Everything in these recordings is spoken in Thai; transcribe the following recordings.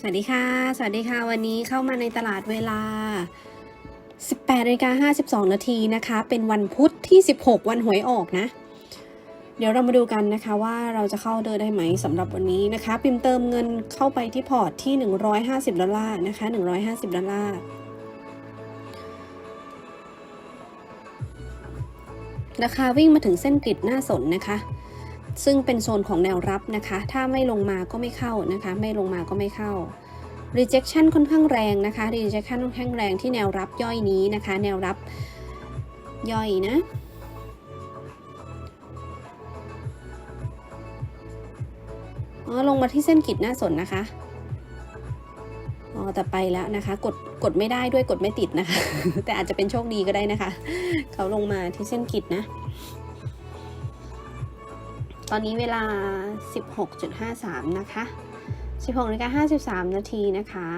สวัสดีค่ะ สวัสดีค่ะ วันนี้เข้ามาในตลาดเวลา 18นาฬิกา52 นาทีนะคะ เป็นวันพุธที่ 16 วันหวยออกนะ เดี๋ยวเรามาดูกันนะคะว่าเราจะเข้าเดอร์ได้ไหมสำหรับวันนี้นะคะ พิมพ์เติมเงินเข้าไปที่พอร์ตที่ 150 ดอลลาร์นะคะ 150 ดอลลาร์ราคาวิ่งมาถึงเส้นกริดหน้าสนนะคะ ซึ่งเป็นโซนของแนวรับนะคะ ถ้าไม่ลงมาก็ไม่เข้านะคะ ไม่ลงมาก็ไม่เข้า rejection ค่อนข้างแรงนะคะ rejection ค่อนข้างแรงที่แนวรับย่อยนี้นะคะ แนวรับย่อยนะอ๋อลงมาที่เส้นกริดหน้าสนนะคะอ๋อแต่ไปแล้วนะคะ กดกดไม่ได้ด้วยกดไม่ติดนะคะ แต่อาจจะเป็นโชคดีก็ได้นะคะ เขาลงมาที่เส้นกริดนะ ตอนนี้เวลา 16.53 นะคะ 16นาฬิกา53 นาทีนะคะ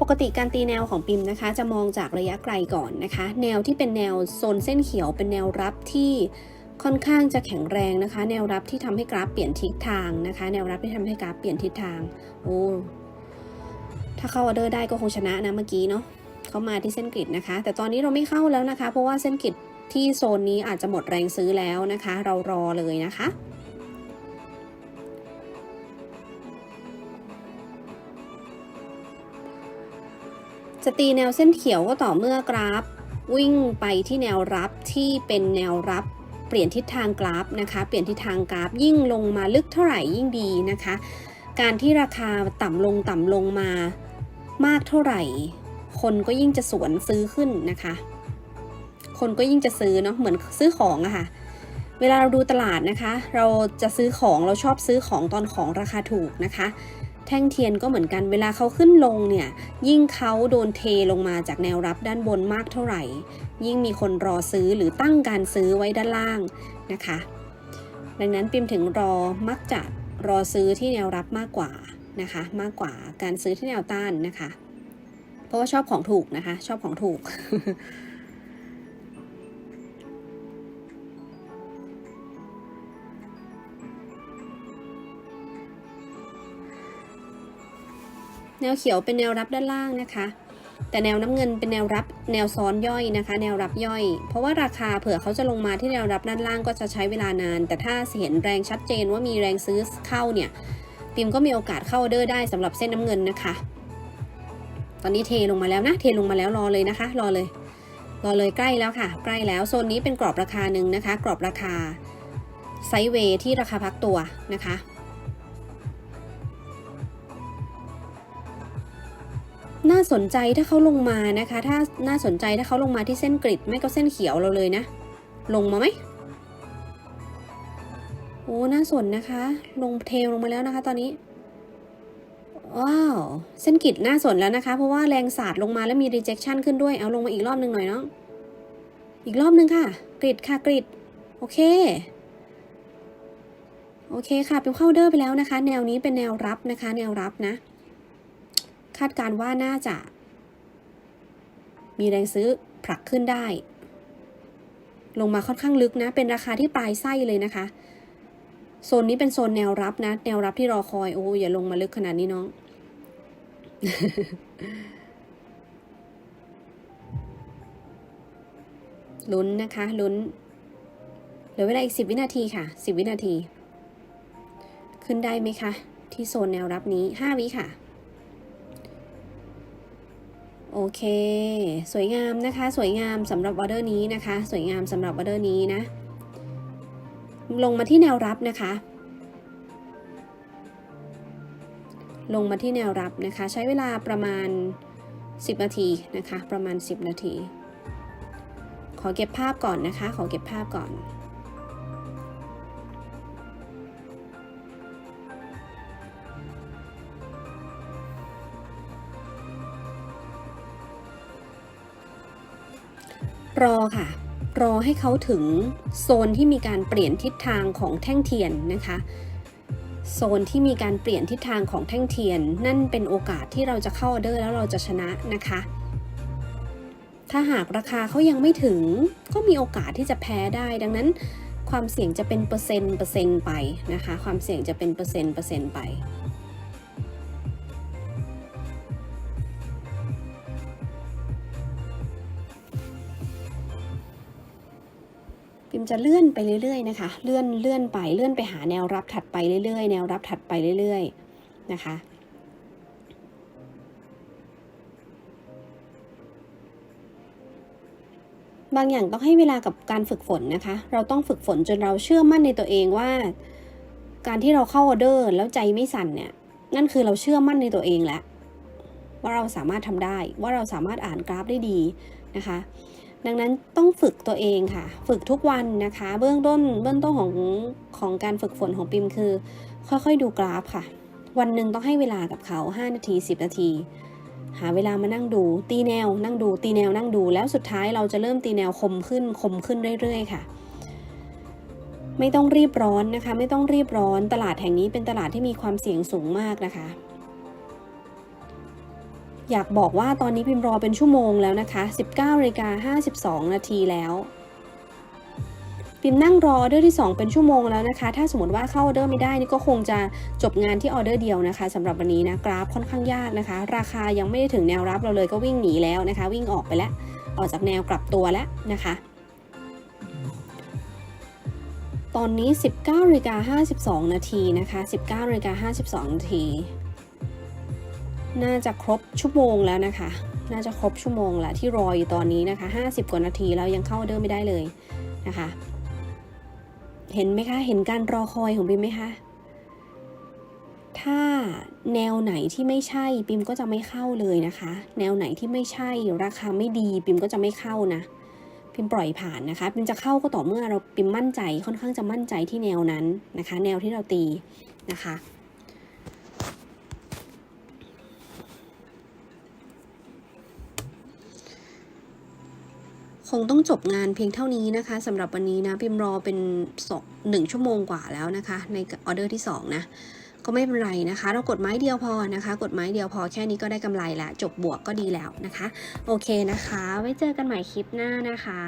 ปกติการตีแนวของปิมนะคะ จะมองจากระยะไกลก่อนนะคะ แนวที่เป็นแนวโซนเส้นเขียวเป็นแนวรับที่ค่อนข้างจะแข็งแรงนะคะ แนวรับที่ทำให้กราฟเปลี่ยนทิศทางนะคะ แนวรับที่ทำให้กราฟเปลี่ยนทิศทาง โอ้ถ้าเข้าออเดอร์ได้ก็คงชนะนะเมื่อกี้เนาะเข้ามาที่เส้นกริดนะคะ แต่ตอนนี้เราไม่เข้าแล้วนะคะ เพราะว่าเส้นกริด ที่โซนนี้อาจจะหมดแรงซื้อแล้วนะคะ เรารอเลยนะคะจะตีแนวเส้นเขียวก็ต่อเมื่อกราฟ วิ่งไปที่แนวรับที่เป็นแนวรับเปลี่ยนทิศทางกราฟนะคะ เปลี่ยนทิศทางกราฟยิ่งลงมาลึกเท่าไหร่ยิ่งดีนะคะ การที่ราคาต่ำลงต่ำลงมามากเท่าไหร่ คนก็ยิ่งจะสวนซื้อขึ้นนะคะ คนก็ยิ่งจะซื้อเนาะเหมือนซื้อของอะค่ะ เวลาเราดูตลาดนะคะ เราจะซื้อของเราชอบซื้อของตอนของราคาถูกนะคะ แท่งเทียนก็เหมือนกันเวลาเขาขึ้นลงเนี่ย ยิ่งเขาโดนเทลงมาจากแนวรับด้านบนมากเท่าไหร่ ยิ่งมีคนรอซื้อหรือตั้งการซื้อไว้ด้านล่างนะคะ ดังนั้นปิมถึงรอมักจะรอซื้อที่แนวรับมากกว่านะคะ มากกว่าการซื้อที่แนวต้านนะคะ เพราะว่าชอบของถูกนะคะ ชอบของถูก แนวเขียวเป็นแนวรับด้านล่างนะคะ แต่แนวน้ำเงินเป็นแนวรับแนวซ้อนย่อยนะคะ แนวรับย่อย เพราะว่าราคาเผื่อเขาจะลงมาที่แนวรับด้านล่างก็จะใช้เวลานาน แต่ถ้าเห็นแรงชัดเจนว่ามีแรงซื้อเข้าเนี่ยปิมก็มีโอกาสเข้าออเดอร์ได้สำหรับเส้นน้ำเงินนะคะ ตอนนี้เทลงมาแล้วนะเทลงมาแล้วรอเลยนะคะ รอเลย รอเลยใกล้แล้วค่ะ ใกล้แล้วโซนนี้เป็นกรอบราคาหนึ่งนะคะ กรอบราคาไซเวที่ราคาพักตัวนะคะ น่าสนใจถ้าเขาลงมานะคะ ถ้าน่าสนใจถ้าเขาลงมาที่เส้นกริดไม่ก็เส้นเขียวเราเลยนะ ลงมาไหมโอ้น่าสนนะคะ ลงเทลลงมาแล้วนะคะ ตอนนี้ว้าวเส้นกริดน่าสนแล้วนะคะ เพราะว่าแรงสาดลงมาแล้วมี rejection ขึ้นด้วยเอาลงมาอีกรอบหนึ่งหน่อยเนาะอีกรอบหนึ่งค่ะ กริดค่ะกริดโอเคโอเคค่ะเป็นเข้าเดอร์ไปแล้วนะคะ แนวนี้เป็นแนวรับนะคะ แนวรับนะ คาดการว่าน่าจะ มีแรงซื้อผลักขึ้นได้ ลงมาค่อนข้างลึกนะ เป็นราคาที่ปลายไส้เลยนะคะ โซนนี้เป็นโซนแนวรับนะ แนวรับที่รอคอย โอ้อย่าลงมาลึกขนาดนี้น้องลุ้นนะคะลุ้นเหลือเวลาอีกสิบวินาทีค่ะสิบวินาที ขึ้นได้ไหมคะ ที่โซนแนวรับนี้ห้าวิค่ะ โอเค สวยงามนะคะ สวยงามสำหรับออเดอร์นี้นะคะ สวยงามสำหรับออเดอร์นี้นะ ลงมาที่แนวรับนะคะ ลงมาที่แนวรับนะคะ ใช้เวลาประมาณ 10 นาทีนะคะ ประมาณ 10 นาที ขอเก็บภาพก่อนนะคะ ขอเก็บภาพก่อน รอค่ะ รอให้เขาถึงโซนที่มีการเปลี่ยนทิศทางของแท่งเทียนนะคะ โซนที่มีการเปลี่ยนทิศทางของแท่งเทียน นั่นเป็นโอกาสที่เราจะเข้าออเดอร์แล้วเราจะชนะนะคะ ถ้าหากราคาเขายังไม่ถึงก็มีโอกาสที่จะแพ้ได้ดังนั้น ความเสี่ยงจะเป็นเปอร์เซ็นต์เปอร์เซ็นต์ไปนะคะ ความเสี่ยงจะเป็นเปอร์เซ็นต์เปอร์เซ็นต์ไป พิมจะเลื่อนไปเรื่อยๆนะคะ เลื่อนเลื่อนไปเลื่อนไปหาแนวรับถัดไปเรื่อยๆ แนวรับถัดไปเรื่อยๆนะคะบางอย่างต้องให้เวลากับการฝึกฝนนะคะ เราต้องฝึกฝนจนเราเชื่อมั่นในตัวเองว่า การที่เราเข้าออเดอร์แล้วใจไม่สั่นเนี่ย นั่นคือเราเชื่อมั่นในตัวเองแล้วว่าเราสามารถทำได้ ว่าเราสามารถอ่านกราฟได้ดีนะคะ ดังนั้นต้องฝึกตัวเองค่ะ ฝึกทุกวันนะคะ เบื้องต้นเบื้องต้นของของการฝึกฝนของปิมคือ ค่อยๆดูกราฟค่ะ วันหนึ่งต้องให้เวลากับเขา 5 นาที 10 นาที หาเวลามานั่งดู ตีแนวนั่งดู ตีแนวนั่งดู แล้วสุดท้ายเราจะเริ่มตีแนวคมขึ้นคมขึ้นเรื่อย ๆ ค่ะ ไม่ต้องรีบร้อนนะคะ ไม่ต้องรีบร้อน ตลาดแห่งนี้เป็นตลาดที่มีความเสี่ยงสูงมากนะคะ อยากบอกว่าตอนนี้พิมพ์รอเป็นชั่วโมงแล้วนะคะ 19นาฬิกา52 นาทีแล้ว พิมพ์นั่งรอออเดอร์ที่ 2 เป็นชั่วโมงแล้วนะคะ ถ้าสมมติว่าเข้าออเดอร์ไม่ได้นี่ก็คงจะจบงานที่ออเดอร์เดียวนะคะสำหรับวันนี้นะกราฟค่อนข้างยากนะคะ ราคายังไม่ได้ถึงแนวรับเราเลยก็วิ่งหนีแล้วนะคะ วิ่งออกไปแล้ว ออกจากแนวกลับตัวแล้วนะคะตอนนี้ 19นาฬิกา52 นาทีนะคะ 19นาฬิกา52 นาที น่าจะครบชั่วโมงแล้วนะคะ น่าจะครบชั่วโมงแล้วที่รออยู่ตอนนี้นะคะ 50 กว่านาทีแล้วยังเข้าออเดอร์ไม่ได้เลยนะคะ เห็นไหมคะ เห็นการรอคอยของปิมไหมคะ ถ้าแนวไหนที่ไม่ใช่ปิมก็จะไม่เข้าเลยนะคะ แนวไหนที่ไม่ใช่ราคาไม่ดีปิมก็จะไม่เข้านะพิมปล่อยผ่านนะคะพิมจะเข้าก็ต่อเมื่อเราพิมมั่นใจค่อนข้างจะมั่นใจที่แนวนั้นนะคะ แนวที่เราตีนะคะ งต้องจบงานเพียงเท่านี้นะคะสำหรับวันนี้นะพิมรอเป็นสองหนึ่งชั่วโมงกว่าแล้วนะคะ ในออเดอร์ที่ 2 นะ ก็ไม่เป็นไรนะคะ เรากดไม้เดียวพอนะคะ กดไม้เดียวพอแค่นี้ก็ได้กำไรละจบบวกก็ดีแล้วนะคะ โอเคนะคะ ไว้เจอกันใหม่คลิปหน้านะคะ